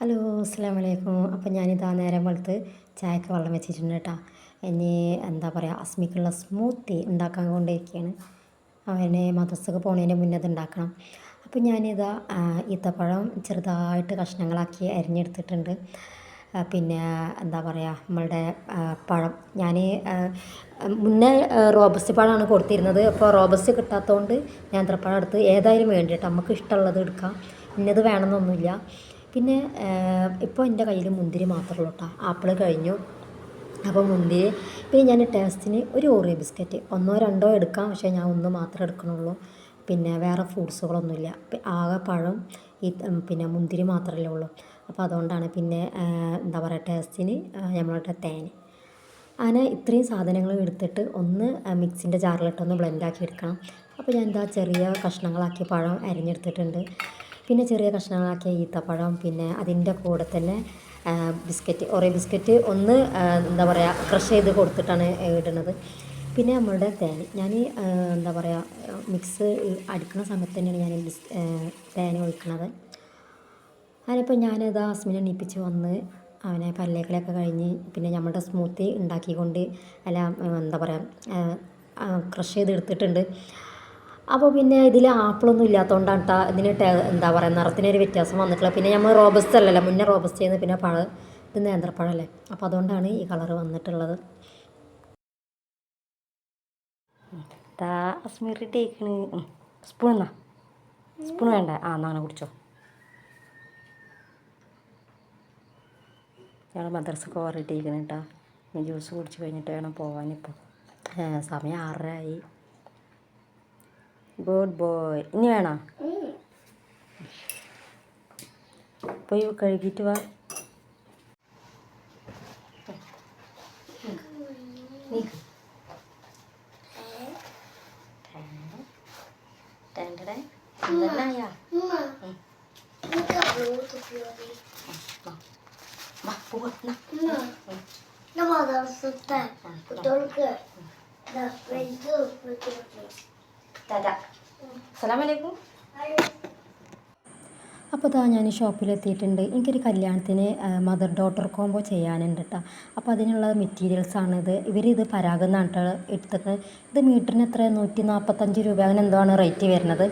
Hello അസ്സാം വലൈക്കും അപ്പം ഞാനിതാ നേരം വെളുത്ത് ചായക്ക് വെള്ളം വെച്ചിട്ടുണ്ട് കേട്ടോ. ഇനി എന്താ പറയുക അസ്മിക്കുള്ള സ്മൂത്തി ഉണ്ടാക്കാൻ കൊണ്ടിരിക്കുകയാണ് അവനെ മദ്രസക്ക് പോണതിന് മുന്നേ അത് ഉണ്ടാക്കണം. അപ്പം ഞാനിതാ ഈത്തപ്പഴം ചെറുതായിട്ട് കഷ്ണങ്ങളാക്കി അരിഞ്ഞെടുത്തിട്ടുണ്ട്. പിന്നെ എന്താ പറയുക നമ്മളുടെ പഴം. ഞാൻ മുന്നേ റോബസ്റ്റ് പഴമാണ് കൊടുത്തിരുന്നത്. അപ്പോൾ റോബസ്റ്റ് കിട്ടാത്തതുകൊണ്ട് നേന്ത്രപ്പഴം എടുത്ത് ഏതായാലും വേണ്ടിയിട്ട് നമുക്ക് ഇഷ്ടമുള്ളത് എടുക്കാം. ഇന്നത് വേണമെന്നൊന്നുമില്ല. പിന്നെ ഇപ്പോൾ എന്റെ കയ്യിൽ മുന്തിരി മാത്രമേ ഉള്ളൂ കേട്ടോ ആപ്പിൾ കഴിഞ്ഞു. അപ്പോൾ മുന്തിരി പിന്നെ ഞാൻ ടേസ്റ്റിന് ഒരു ഓറിയോ ബിസ്ക്കറ്റ്. ഒന്നോ രണ്ടോ എടുക്കാം. പക്ഷേ ഞാൻ ഒന്ന് മാത്രമേ എടുക്കണുള്ളൂ. പിന്നെ വേറെ ഫ്രൂട്ട്സുകളൊന്നുമില്ല. ആകെ പഴം ഈ പിന്നെ മുന്തിരി മാത്രമല്ലേ ഉള്ളൂ. അപ്പോൾ അതുകൊണ്ടാണ് പിന്നെ എന്താ പറയുക ടേസ്റ്റിന് നമ്മളുടെ തേൻ അങ്ങനെ ഇത്രയും സാധനങ്ങൾ എടുത്തിട്ട് ഒന്ന് മിക്സിന്റെ ജാറിലിട്ടൊന്ന് ബ്ലെൻഡാക്കി എടുക്കണം. അപ്പോൾ ഞാൻ എന്താ ചെറിയ കഷ്ണങ്ങളാക്കി പഴം അരിഞ്ഞെടുത്തിട്ടുണ്ട്. പിന്നെ ചെറിയ കഷ്ണങ്ങളാക്കിയ ഈത്തപ്പഴം പിന്നെ അതിന്റെ കൂടെ തന്നെ ബിസ്ക്കറ്റ് ഒരേ ബിസ്ക്കറ്റ് ഒന്ന് എന്താ പറയുക ക്രഷ് ചെയ്ത് കൊടുത്തിട്ടാണ് ഇടുന്നത് പിന്നെ നമ്മളുടെ തേൻ. ഞാൻ എന്താ പറയുക മിക്സ് അടിക്കുന്ന സമയത്ത് തന്നെയാണ് ഞാൻ തേൻ ഒഴിക്കുന്നത് അതിനിപ്പോൾ ഞാനത് ഹസ്ബൻഡ് എണീപ്പിച്ച് വന്ന് അവനെ പല്ലേക്കളൊക്കെ കഴിഞ്ഞ് പിന്നെ നമ്മുടെ സ്മൂത്തി ഉണ്ടാക്കിക്കൊണ്ട് അല്ല എന്താ പറയുക ക്രഷ് ചെയ്ത് എടുത്തിട്ടുണ്ട് അപ്പോൾ പിന്നെ ഇതിൽ ആപ്പിളൊന്നും ഇല്ലാത്തതുകൊണ്ടാണ് കേട്ടോ ഇതിന് എന്താ പറയുക നിറത്തിനൊരു വ്യത്യാസം വന്നിട്ടുള്ളത്. പിന്നെ നമ്മൾ റോബസ്റ്റ് അല്ലല്ലോ മുന്നേ റോബസ്റ്റ് ചെയ്യുന്നത് പിന്നെ പഴ ഇത് നേന്ത്രപ്പഴമല്ലേ അപ്പോൾ അതുകൊണ്ടാണ് ഈ കളർ വന്നിട്ടുള്ളത്. ദാ അസ്മി റെഡി ആയിക്കണ്. സ്പൂൺ വേണ്ട? ആ എന്നാ അങ്ങനെ കുടിച്ചോ. ഞങ്ങൾ മദ്രസക്ക് ആയിക്കണം കേട്ടോ ജ്യൂസ് കുടിച്ച് കഴിഞ്ഞിട്ട് വേണം പോകാനിപ്പോൾ സമയം ആറര ആയി ഗുഡ് ബോയ് ഇനി വേണോ പോയി കഴുകിയിട്ട് വാ നീക്ക് സലാമലൈക്കും. അപ്പോൾ ഇതാ ഞാൻ ഷോപ്പിലെത്തിയിട്ടുണ്ട്. എനിക്കൊരു കല്യാണത്തിന് മദർ ഡോട്ടർ കോംബോ ചെയ്യാനുണ്ട് കേട്ടോ അപ്പോൾ അതിനുള്ള മെറ്റീരിയൽസാണിത് ഇവരിത് പരാഗം കേട്ടോ എടുത്തത്. ഇത് മീറ്ററിന് എത്ര നൂറ്റി നാൽപ്പത്തഞ്ച് രൂപ. അങ്ങനെ എന്തോ ആണ് റേറ്റ് വരുന്നത്?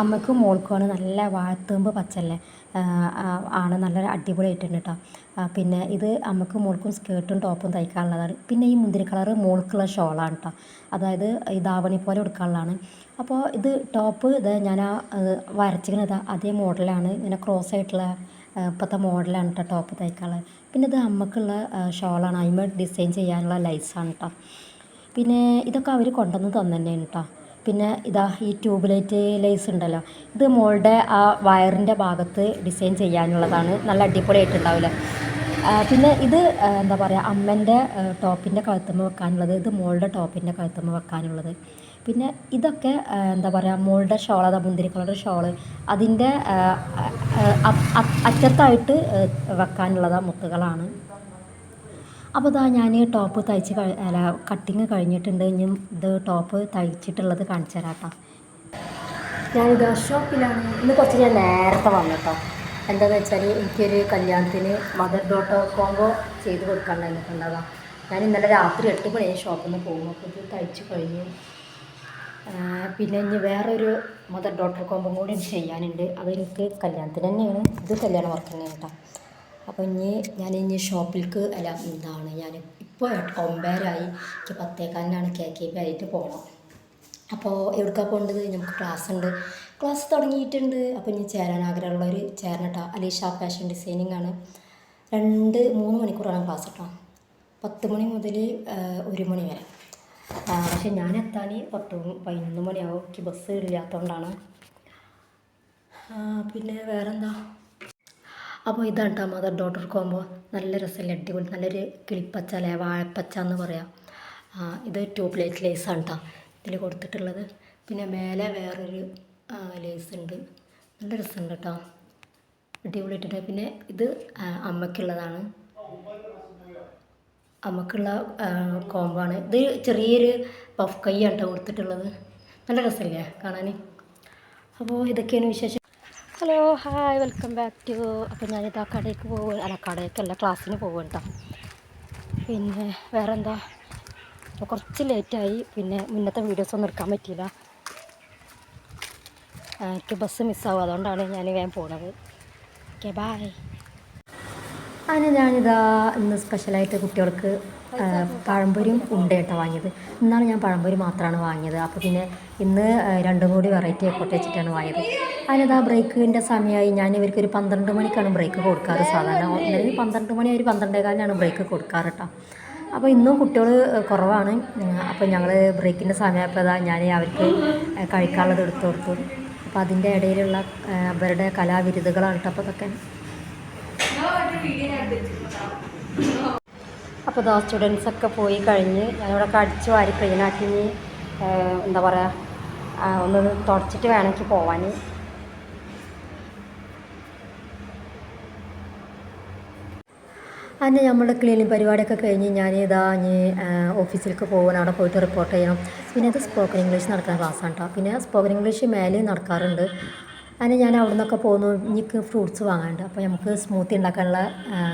അമ്മയ്ക്കും മോൾക്കുമാണ് നല്ല വാഴത്തേമ്പ് പച്ചല്ലേ ആണ് നല്ല അടിപൊളിയായിട്ടുണ്ട് കേട്ടോ പിന്നെ ഇത് അമ്മയ്ക്കും മോൾക്കും സ്കേർട്ടും ടോപ്പും തയ്ക്കാനുള്ളതാണ്. പിന്നെ ഈ മുന്തിരി കളറ് മോൾക്കുള്ള ഷോളാണ് കേട്ടോ അതായത് ഈ ധാവണി പോലെ എടുക്കാനുള്ളതാണ് അപ്പോൾ ഇത് ടോപ്പ് ഇത് ഞാൻ വരച്ചിരിക്കുന്നത് അതേ മോഡലാണ്. ഇങ്ങനെ ക്രോസ് ആയിട്ടുള്ള ഇപ്പോഴത്തെ മോഡലാണ് കേട്ടോ ടോപ്പ് തയ്ക്കാനുള്ളത് പിന്നെ ഇത് അമ്മക്കുള്ള ഷോളാണ്. അതിന്മേൽ ഡിസൈൻ ചെയ്യാനുള്ള ലൈസാണ് കേട്ടോ പിന്നെ ഇതൊക്കെ അവർ കൊണ്ടുവന്ന് തന്നെ തന്നെയാണ് കേട്ടോ പിന്നെ ഇതാ ഈ ട്യൂബ് ലൈറ്റ് ലേസ് ഉണ്ടല്ലോ ഇത് മോളുടെ ആ വയറിന്റെ ഭാഗത്ത് ഡിസൈൻ ചെയ്യാനുള്ളതാണ്. നല്ല അടിപൊളിയായിട്ടുണ്ടാവില്ലേ. പിന്നെ ഇത് എന്താ പറയുക അമ്മേന്റെ ടോപ്പിന്റെ കഴുത്തുമ്പോൾ വെക്കാനുള്ളത് ഇത് മോളുടെ ടോപ്പിന്റെ കഴുത്തുമ്പോൾ വെക്കാനുള്ളത്. പിന്നെ ഇതൊക്കെ എന്താ പറയുക മോളുടെ ഷോൾ അതാ മുന്തിരി കളർ ഷോൾ അതിന്റെ അറ്റത്തായിട്ട് വെക്കാനുള്ളതാ മുത്തുകളാണ്. അപ്പോൾ ഇതാ ഞാൻ ടോപ്പ് തയ്ച്ച് അല്ല കട്ടിങ് കഴിഞ്ഞിട്ടുണ്ട്. ഇനി ഇത് ടോപ്പ് തയ്ച്ചിട്ടുള്ളത് കാണിച്ചു തരാം കേട്ടോ ഞാനിത് ഷോപ്പിലാണ് ഇന്ന് കുറച്ച് ഞാൻ നേരത്തെ വന്നു കേട്ടോ എന്താണെന്ന് വെച്ചാൽ എനിക്കൊരു കല്യാണത്തിന് മദർ ഡോട്ടർ കോംബോ ചെയ്ത് കൊടുക്കാനുണ്ടായിരുന്നിട്ടുണ്ടാകാം ഞാൻ ഇന്നലെ രാത്രി എട്ട് മണിയായി ഷോപ്പിൽ നിന്ന് പോകും അപ്പോൾ ഇത് തയ്ച്ച് കഴിഞ്ഞു. പിന്നെ ഇനി വേറൊരു മദർ ഡോട്ടർ കോംബോ കൂടി ചെയ്യാനുണ്ട്. അതെനിക്ക് കല്യാണത്തിന് തന്നെയാണ്. ഇത് കല്യാണ വർക്ക് തന്നെയാണ് കേട്ടോ അപ്പോൾ ഇനി ഞാൻ ഇനി ഷോപ്പിലേക്ക് അല്ല എന്താണ് ഞാൻ ഇപ്പോൾ ഒമ്പതരായി എനിക്ക് പത്തേക്കാലിനാണ് കെ കെ പി ആയിട്ട് പോകണം അപ്പോൾ എവിടേക്കാണ് പോകേണ്ടത് നമുക്ക് ക്ലാസ് ഉണ്ട്. ക്ലാസ് തുടങ്ങിയിട്ടുണ്ട്. അപ്പോൾ ഇനി ചേരാൻ ആഗ്രഹമുള്ളവർ ചേരണട്ട അലീഷ ഫാഷൻ ഡിസൈനിങ് ആണ്. രണ്ട് മൂന്ന് മണിക്കൂറാണ് ക്ലാസ് കേട്ടോ പത്ത് മണി മുതൽ ഒരു മണി വരെ. പക്ഷെ ഞാൻ എത്താൻ പത്ത് പതിനൊന്ന് മണിയാവും. എനിക്ക് ബസ് ഇല്ലാത്തതുകൊണ്ടാണ് പിന്നെ വേറെന്താ? അപ്പോൾ ഇതാണ് കേട്ടോ മദർ ഡോട്ടർ കോമ്പോ നല്ല രസമല്ലേ അടിപൊളി. നല്ലൊരു കിളിപ്പച്ച അല്ലേ വാഴപ്പച്ച എന്ന് പറയാം. ഇത് ട്യൂബ് ലൈറ്റ് ലേസാണ് കേട്ടോ ഇതിൽ കൊടുത്തിട്ടുള്ളത്. പിന്നെ മേലെ വേറൊരു ലേസ് ഉണ്ട്. നല്ല രസമുണ്ട് കേട്ടോ അടിപൊളിയിട്ടുണ്ട് പിന്നെ ഇത് അമ്മയ്ക്കുള്ളതാണ്. അമ്മക്കുള്ള കോംബോ ആണ്. ഇത് ചെറിയൊരു പഫ് കൈയാണ് കേട്ടോ കൊടുത്തിട്ടുള്ളത്. നല്ല രസമല്ലേ കാണാൻ അപ്പോൾ ഇതൊക്കെയാണ് വിശേഷം hello hi welcome back to അപ്പോൾ ഞാനിതാ കടയ്ക്ക് പോകുക അല്ല കടയ്ക്കല്ല ക്ലാസ്സിന് പോകും കേട്ടോ പിന്നെ വേറെ എന്താ കുറച്ച് ലേറ്റായി പിന്നെ മുന്നത്തെ വീഡിയോസ് ഒന്നും എടുക്കാൻ പറ്റിയില്ല. ആ, എനിക്ക് ബസ് മിസ്സാവും അതുകൊണ്ടാണ് ഞാൻ വേഗം പോണത്. Okay bye. അങ്ങനെ ഞാനിതാ ഇന്ന് സ്പെഷ്യലായിട്ട് കുട്ടികൾക്ക് പഴംപൊരിയും ഉണ്ട് കേട്ടോ വാങ്ങിയത്. ഇന്നാണ് ഞാൻ പഴംപൊരി മാത്രമാണ് വാങ്ങിയത്. അപ്പോൾ പിന്നെ ഇന്ന് ആ, രണ്ടും കൂടി വെറൈറ്റി ആയിക്കോട്ടെ വെച്ചിട്ടാണ് വാങ്ങിയത്. അതിനിതാ ബ്രേക്കിന്റെ സമയമായി ഞാൻ ഇവർക്ക് ഒരു പന്ത്രണ്ട് മണിക്കാണ് ബ്രേക്ക് കൊടുക്കാറ്. സാധാരണ അല്ലെങ്കിൽ പന്ത്രണ്ട് മണി ഒരു പന്ത്രണ്ടേകാലിനാണ് ബ്രേക്ക് കൊടുക്കാറ് കേട്ടോ അപ്പോൾ ഇന്നും കുട്ടികൾ കുറവാണ്. അപ്പോൾ ഞങ്ങൾ ബ്രേക്കിന്റെ സമയമായപ്പോൾ അതാ ഞാൻ അവർക്ക് കഴിക്കാനുള്ളത് എടുത്തു കൊടുത്തു. അപ്പോൾ അതിന്റെ ഇടയിലുള്ള അവരുടെ കലാവിരുദ്ധകളാണ് കേട്ടോ അപ്പോൾ അതൊക്കെ. അപ്പോൾ ദാ സ്റ്റുഡൻസൊക്കെ പോയി കഴിഞ്ഞ് ഞാനിവിടെ അടിച്ച് വാരി ക്ലീനാക്കി എന്താ പറയുക ഒന്ന് തുടച്ചിട്ട് വേണമെങ്കിൽ പോവാൻ അന്ന് നമ്മുടെ ക്ലീനിങ് പരിപാടിയൊക്കെ കഴിഞ്ഞ് ഞാൻ ഇതാ ഇനി ഓഫീസിലേക്ക് പോകണം അവിടെ പോയിട്ട് റിപ്പോർട്ട് ചെയ്യണം. പിന്നെ ഇത് സ്പോക്കൺ ഇംഗ്ലീഷ് നടക്കുന്ന ക്ലാസ്സാണ് കേട്ടോ പിന്നെ സ്പോക്കൺ ഇംഗ്ലീഷ് മേലെ നടക്കാറുണ്ട്. അതിന് ഞാൻ അവിടെ നിന്നൊക്കെ പോകുന്നു എനിക്ക് ഫ്രൂട്ട്സ് വാങ്ങാനുണ്ട് അപ്പോൾ നമുക്ക് സ്മൂത്തി ഉണ്ടാക്കാനുള്ള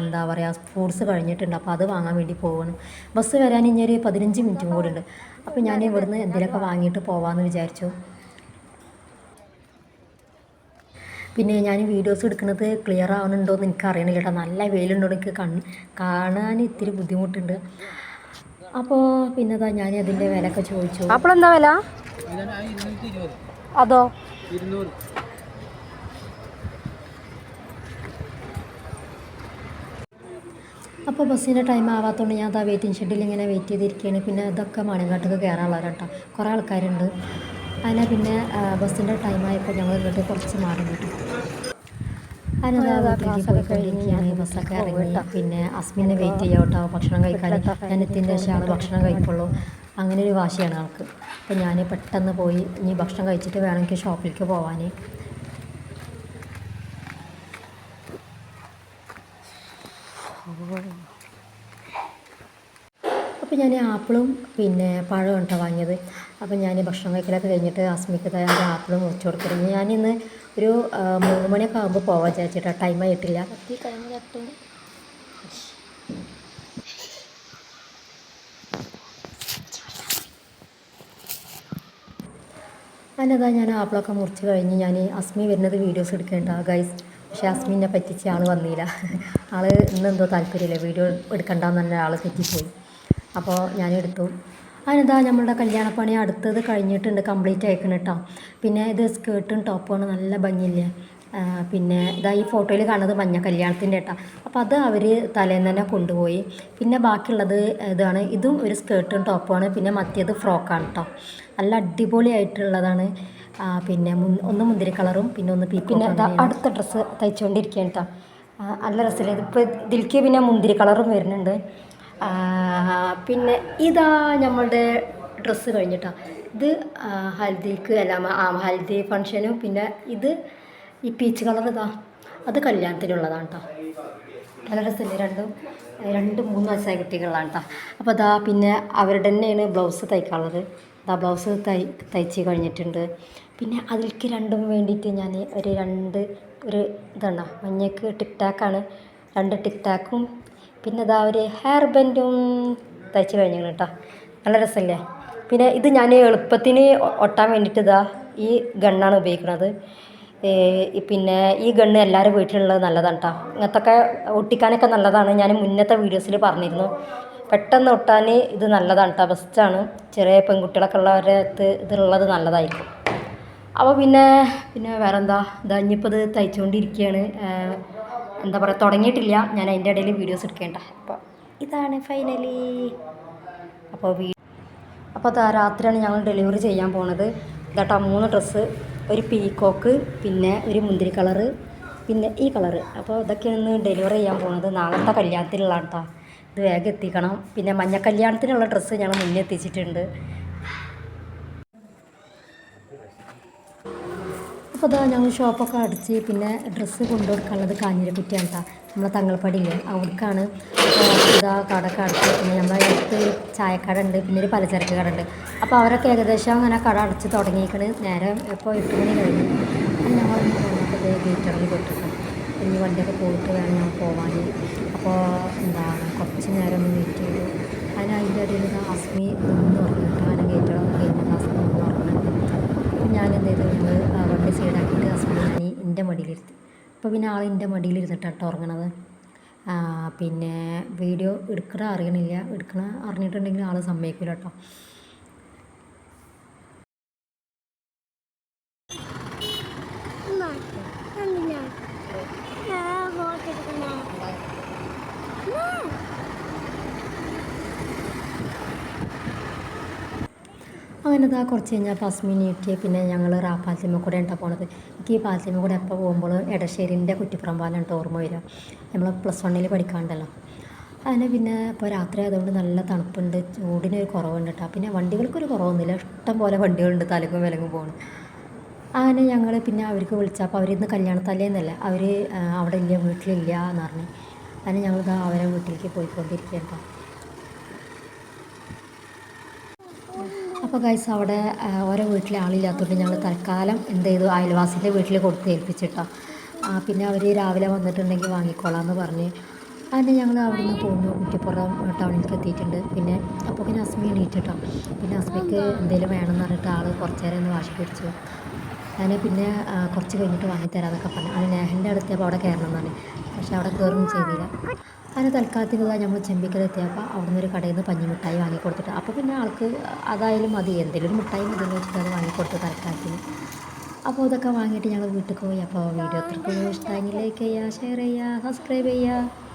എന്താ പറയുക ഫ്രൂട്ട്സ് കഴിഞ്ഞിട്ടുണ്ട്. അപ്പോൾ അത് വാങ്ങാൻ വേണ്ടി പോവാണ്. ബസ് വരാൻ ഇനി ഒരു പതിനഞ്ച് മിനിറ്റും കൂടി ഉണ്ട് അപ്പോൾ ഞാൻ ഇവിടുന്ന് എന്തെങ്കിലുമൊക്കെ വാങ്ങിയിട്ട് പോകാമെന്ന് വിചാരിച്ചു. പിന്നെ ഞാൻ വീഡിയോസ് എടുക്കുന്നത് ക്ലിയർ ആവുന്നുണ്ടോ എന്ന് എനിക്ക് അറിയണില്ല കേട്ടോ. നല്ല വെയിലുണ്ടോ എനിക്ക് കണ് കാണാൻ ഇത്തിരി ബുദ്ധിമുട്ടുണ്ട്. അപ്പോൾ പിന്നെ ഞാൻ അതിന്റെ വിലയൊക്കെ ചോദിച്ചു. അപ്പോൾ എന്താ വില? അതോ? അപ്പോൾ ബസ്സിന്റെ ടൈം ആവാത്തതുകൊണ്ട് ഞാൻ അതാ വെയിറ്റിംഗ് ഷെഡിൽ ഇങ്ങനെ വെയിറ്റ് ചെയ്തിരിക്കുകയാണ് പിന്നെ ഇതൊക്കെ മണങ്കാട്ടൊക്കെ കയറാനുള്ളവരാട്ടോ കുറേ ആൾക്കാരുണ്ട്. അതിനെ പിന്നെ ബസ്സിന്റെ ടൈമായപ്പോൾ ഞങ്ങൾ ഇങ്ങോട്ട് കുറച്ച് മാറി കിട്ടും ബസ്സൊക്കെ ഇറങ്ങി. പിന്നെ അസ്മിനെ വെയിറ്റ് ചെയ്യാം കേട്ടോ ഭക്ഷണം കഴിക്കാൻ ഞാൻ എത്തിന്റെ ശേഷം ആൾ ഭക്ഷണം കഴിക്കുള്ളൂ. അങ്ങനെ ഒരു വാശിയാണ് ആൾക്ക് അപ്പോൾ ഞാൻ പെട്ടെന്ന് പോയി ഇനി ഭക്ഷണം കഴിച്ചിട്ട് വേണമെങ്കിൽ ഷോപ്പിലേക്ക് പോകാൻ അപ്പോൾ ഞാൻ ആപ്പിളും പിന്നെ പഴവും കേട്ടോ വാങ്ങിയത്. അപ്പോൾ ഞാൻ ഭക്ഷണം കഴിക്കലൊക്കെ കഴിഞ്ഞിട്ട് അസ്മിക്ക് ഒരു ആപ്പിളും മുറിച്ച് കൊടുത്തിരുന്നു. ഞാനിന്ന് ഒരു മൂന്ന് മണിയൊക്കെ ആകുമ്പോൾ പോകാൻ വിചാരിച്ചിട്ടാ. ടൈം ആയിട്ടില്ല. അതിനതാ ഞാൻ ആപ്പിളൊക്കെ മുറിച്ച് കഴിഞ്ഞ് ഞാൻ അസ്മി വരുന്നത് വീഡിയോസ് എടുക്കേണ്ട ഗൈസ് പക്ഷേ അസ്മിനെ പറ്റിച്ച് ആൾ വന്നില്ല. ആൾ ഇന്നെന്തോ താല്പര്യമില്ല. വീഡിയോ എടുക്കണ്ടെന്ന് തന്നെ ആൾ തെറ്റിപ്പോയി അപ്പോൾ ഞാൻ അതിനെന്താ നമ്മളുടെ കല്യാണപ്പണി അടുത്തത് കഴിഞ്ഞിട്ടുണ്ട് കംപ്ലീറ്റ് ആയിക്കണം കേട്ടോ പിന്നെ ഇത് സ്കേർട്ടും ടോപ്പുമാണ് നല്ല ഭംഗിയില്ലേ? പിന്നെ ഇതാ ഈ ഫോട്ടോയിൽ കാണുന്നത് മഞ്ഞ കല്യാണത്തിന്റെ കേട്ടോ അപ്പോൾ അത് അവർ തലേന്ന് തന്നെ കൊണ്ടുപോയി. പിന്നെ ബാക്കിയുള്ളത് ഇതാണ് ഇതും ഒരു സ്കേർട്ടും ടോപ്പുമാണ് പിന്നെ മറ്റേത് ഫ്രോക്കാണ് കേട്ടോ നല്ല അടിപൊളിയായിട്ടുള്ളതാണ്. പിന്നെ മുൻ- ഒന്ന് മുന്തിരി കളറും പിന്നെ ഒന്ന് പീ പിന്നെ അടുത്ത ഡ്രസ്സ് തയ്ച്ചുകൊണ്ടിരിക്കുകയാണ് കേട്ടോ നല്ല രസമില്ല ഇതിപ്പോൾ ഇതിലേക്ക് പിന്നെ മുന്തിരി കളറും വരുന്നുണ്ട്. പിന്നെ ഇതാ നമ്മളുടെ ഡ്രസ്സ് കഴിഞ്ഞിട്ടാ. ഇത് ഹൽദിക്ക് അല്ല ആ ഹൽദി ഫങ്ഷനും പിന്നെ ഇത് ഈ പീച്ച് കളർ ഇതാ. അത് കല്യാണത്തിനുള്ളതാണ് കേട്ടോ നല്ല രസമില്ലേ രണ്ടും? രണ്ട് മൂന്ന് വയസ്സായ കുട്ടികളാണ് കേട്ടോ അപ്പോൾ അതാ പിന്നെ അവരുടെ തന്നെയാണ് ബ്ലൗസ് തയ്ക്കാനുള്ളത്. അതാ ബ്ലൗസ് തൈ തയ്ച്ച് കഴിഞ്ഞിട്ടുണ്ട്. പിന്നെ അതിലേക്ക് രണ്ടും വേണ്ടിയിട്ട് ഞാൻ ഒരു രണ്ട് ഒരു ഇതാണ് മഞ്ഞക്ക് ടിക് ടാക്കാണ്. രണ്ട് ടിക് ടാക്കും പിന്നെ ഇതാ ഒരു ഹെയർ ബെൻഡും തയ്ച്ച് കഴിഞ്ഞു കേട്ടോ നല്ല രസമല്ലേ പിന്നെ ഇത് ഞാൻ എളുപ്പത്തിന് ഒട്ടാൻ വേണ്ടിയിട്ട് ഇതാ ഈ ഗണ്ണാണ് ഉപയോഗിക്കുന്നത് പിന്നെ ഈ ഗണ്ണ് എല്ലാവരും വീട്ടിലുള്ളത് നല്ലതാണ് കേട്ടോ ഇങ്ങനത്തൊക്കെ ഒട്ടിക്കാനൊക്കെ നല്ലതാണ്. ഞാൻ മുന്നത്തെ വീഡിയോസിൽ പറഞ്ഞിരുന്നു. പെട്ടെന്ന് ഒട്ടാൻ ഇത് നല്ലതാണ് കേട്ടോ ബെസ്റ്റാണ് ചെറിയ പെൺകുട്ടികളൊക്കെ ഉള്ളവരെ ഇതുള്ളത് നല്ലതായിരിക്കും. അപ്പോൾ പിന്നെ പിന്നെ വേറെന്താ? ഇതാ ഇനിയിപ്പോൾ ഇത് തയ്ച്ചുകൊണ്ടിരിക്കുകയാണ് എന്താ പറയുക തുടങ്ങിയിട്ടില്ല. ഞാൻ അതിന്റെ ഇടയിൽ വീഡിയോസ് എടുക്കേണ്ട. അപ്പോൾ ഇതാണ് ഫൈനലി അപ്പോൾ വീ അപ്പോൾ അത് രാത്രിയാണ് ഞങ്ങൾ ഡെലിവറി ചെയ്യാൻ പോണത്. ഇതാട്ടാ മൂന്ന് ഡ്രസ്സ് ഒരു പീക്കോക്ക് പിന്നെ ഒരു മുന്തിരി കളറ് പിന്നെ ഈ കളറ് അപ്പോൾ ഇതൊക്കെയാണ് ഇന്ന് ഡെലിവറി ചെയ്യാൻ പോണത്. നാളത്തെ കല്യാണത്തിനുള്ളതാണ് കേട്ടോ ഇത് വേഗം എത്തിക്കണം. പിന്നെ മഞ്ഞ കല്യാണത്തിനുള്ള ഡ്രസ്സ് ഞങ്ങൾ മുന്നേ എത്തിച്ചിട്ടുണ്ട്. അപ്പോൾ അതാ ഞങ്ങൾ ഷോപ്പൊക്കെ അടിച്ച് പിന്നെ ഡ്രസ്സ് കൊണ്ടുകൊടുക്കാനുള്ളത് കാഞ്ഞിരക്കുറ്റിയാണ് കേട്ടോ നമ്മളെ തങ്ങൾപ്പടിയില്ലേ അവിടേക്കാണ് ഇതാ കടയൊക്കെ അടച്ച് പിന്നെ നമ്മളെ അടുത്ത് ചായക്കട ഉണ്ട് പിന്നെ ഒരു പലചരക്ക് കട ഉണ്ട് അപ്പോൾ അവരൊക്കെ ഏകദേശം അങ്ങനെ കട അടച്ച് തുടങ്ങിയിരിക്കണ് നേരെ ഇപ്പോൾ എട്ട് മണി കഴിഞ്ഞു അപ്പം ഞങ്ങൾ വന്നിട്ട് ഗേറ്റ് ഇറങ്ങി ഇനി വണ്ടിയൊക്കെ പോയിട്ട് വേണം ഞങ്ങൾ പോവാൻ അപ്പോൾ എന്താ കുറച്ച് നേരം വെയിറ്റ് ചെയ്തു. അതിന് അതിന്റെ ഇടയിൽ അസ്മി ഒന്ന് പറഞ്ഞിട്ട് അങ്ങനെ ഗേറ്റുകളൊക്കെ കഴിഞ്ഞിട്ട് അസ്മി അപ്പം ഞാൻ എന്ത് ചെയ്തു ഞങ്ങൾ വണ്ടി സൈഡാക്കിയിട്ട് ഞാൻ എന്റെ മടിയിലിരുത്തി. അപ്പോൾ പിന്നെ ആൾ എന്റെ മടിയിലിരുന്നിട്ടാട്ടോ ഉറങ്ങണത്. പിന്നെ വീഡിയോ എടുക്കണ അറിയണില്ല. എടുക്കണ അറിഞ്ഞിട്ടുണ്ടെങ്കിൽ ആൾ സമ്മതിക്കില്ല കേട്ടോ അങ്ങനെ ഇതാ കുറച്ച് കഴിഞ്ഞാൽ പസ്മിനിയൊക്കെ പിന്നെ ഞങ്ങൾ റാപ്പാത്തിമ കൂടെ ഉണ്ടാ പോണത്. എനിക്ക് ഈ പാലത്തിമ്മ കൂടെ എപ്പോൾ പോകുമ്പോൾ എടശ്ശേരിന്റെ കുറ്റിപ്പുറം ഓർമ്മ വരിക. നമ്മൾ പ്ലസ് വണ്ണിൽ പഠിക്കാണ്ടല്ലോ. അതിന് പിന്നെ ഇപ്പോൾ രാത്രി ആയതുകൊണ്ട് നല്ല തണുപ്പുണ്ട്. ചൂടിനൊരു കുറവുണ്ട് കേട്ടോ പിന്നെ വണ്ടികൾക്കൊരു കുറവൊന്നുമില്ല. ഇഷ്ടം പോലെ വണ്ടികളുണ്ട് തലക്കും വിലങ്ങും പോകണം അങ്ങനെ ഞങ്ങൾ പിന്നെ അവർക്ക് വിളിച്ചപ്പോൾ അവരിന്ന് കല്യാണത്തല്ലേന്നല്ല അവർ അവിടെ ഇല്ല വീട്ടിലില്ല എന്ന് പറഞ്ഞു. അങ്ങനെ ഞങ്ങൾ അവരെ വീട്ടിലേക്ക് പോയിക്കൊണ്ടിരിക്കുക കേട്ടോ അപ്പോൾ ഗൈസ് അവിടെ ഓരോ വീട്ടിലെ ആളില്ലാത്തതുകൊണ്ട് ഞങ്ങൾ തൽക്കാലം എന്ത് ചെയ്തു? അയൽവാസിന്റെ വീട്ടിൽ കൊടുത്ത് ഏൽപ്പിച്ചിട്ടോ. പിന്നെ അവർ രാവിലെ വന്നിട്ടുണ്ടെങ്കിൽ വാങ്ങിക്കോളാം എന്ന് പറഞ്ഞ്. അതിന് ഞങ്ങൾ അവിടെ നിന്ന് പോന്നു കുറ്റിപ്പുറം ടൗണിലേക്ക് എത്തിയിട്ടുണ്ട്. പിന്നെ അപ്പോൾ പിന്നെ അസ്മി എണീറ്റിട്ടോ. പിന്നെ അസ്മിക്ക് എന്തെങ്കിലും വേണമെന്ന് പറഞ്ഞിട്ട് ആൾ കുറച്ച് നേരം ഒന്ന് വാശി പിടിച്ചു. അങ്ങനെ പിന്നെ കുറച്ച് കഴിഞ്ഞിട്ട് വാങ്ങിത്തരാമെന്നൊക്കെ പറഞ്ഞു. അങ്ങനെ നേഹന്റെ അടുത്തപ്പോൾ അവിടെ കയറണം എന്ന് പറഞ്ഞു. പക്ഷേ അവിടെ കയറുകയും ചെയ്തില്ല. അങ്ങനെ തൽക്കാലത്തേക്കുള്ള നമ്മൾ ചെമ്പിക്കലെത്തിയപ്പോൾ അവിടെ നിന്ന് ഒരു കടയിൽ നിന്ന് പഞ്ഞിമിഠായി വാങ്ങി കൊടുത്തിട്ട് അപ്പോൾ പിന്നെ ആൾക്ക് അതായാലും മതി. എന്തെങ്കിലും ഒരു മിഠായി മതി എന്ന് വെച്ചിട്ട് അത് വാങ്ങിക്കൊടുത്തു തൽക്കാലത്തിന് അപ്പോൾ അതൊക്കെ വാങ്ങിയിട്ട് ഞങ്ങൾ വീട്ടിൽ പോയി. അപ്പോൾ വീഡിയോ അത്രയ്ക്ക് ഇഷ്ടമായി ലൈക്ക് ചെയ്യുക ഷെയർ ചെയ്യുക സബ്സ്ക്രൈബ് ചെയ്യുക.